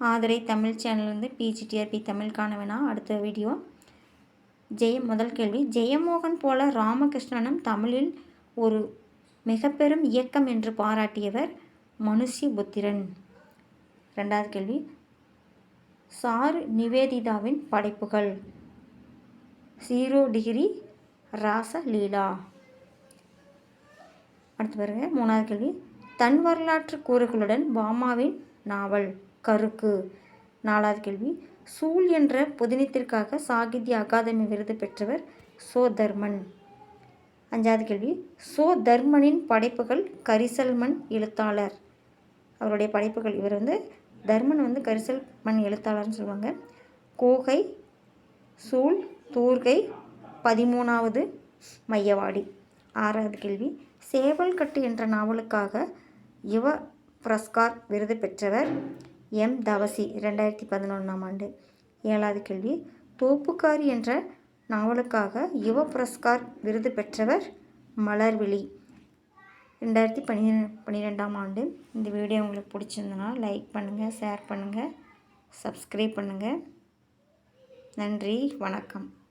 ஆதரை தமிழ் சேனல்லேருந்து பிஜிடிஆர்பி தமிழ் காண அடுத்த வீடியோ. ஜெய முதல் கேள்வி. ஜெயமோகன் போல ராமகிருஷ்ணனும் தமிழில் ஒரு மிக பெரும் இயக்கம் என்று பாராட்டியவர் மனுஷி புத்திரன். ரெண்டாவது கேள்வி. சாரு நிவேதிதாவின் படைப்புகள். Zero degree Rasaleela. அடுத்து பாருங்க. மூணாவது கேள்வி. தன் வரலாற்று கூறுகளுடன் பாமாவின் நாவல். கருக்கு. நாலாவது கேள்வி. சூல் என்ற புதினத்திற்காக சாகித்ய அகாதமி விருது பெற்றவர் சோ தர்மன் அஞ்சாவது கேள்வி. சோ தர்மனின் படைப்புகள் கரிசல் மண் எழுத்தாளர். அவருடைய படைப்புகள் இவர் வந்து தர்மன் வந்து கரிசல் மண் எழுத்தாளர்னு சொல்லுவாங்க. கோகை சூல் தூர்கை பதிமூணாவது மையவாடி. ஆறாவது கேள்வி. சேவல் கட்டு என்ற நாவலுக்காக யுவ புரஸ்கார் விருது பெற்றவர் எம். தவசி ரெண்டாயிரத்தி பதினொன்றாம் ஆண்டு. ஏழாவது கேள்வி. தோப்புக்காரி என்ற நாவலுக்காக யுவ புரஸ்கார் விருது பெற்றவர் மலர்விழி. ரெண்டாயிரத்தி பன்னிரெண்டு பன்னிரெண்டாம் ஆண்டு. இந்த வீடியோ உங்களுக்கு பிடிச்சிருந்தனா லைக் பண்ணுங்கள் ஷேர் பண்ணுங்கள் சப்ஸ்கிரைப் பண்ணுங்கள் நன்றி வணக்கம்.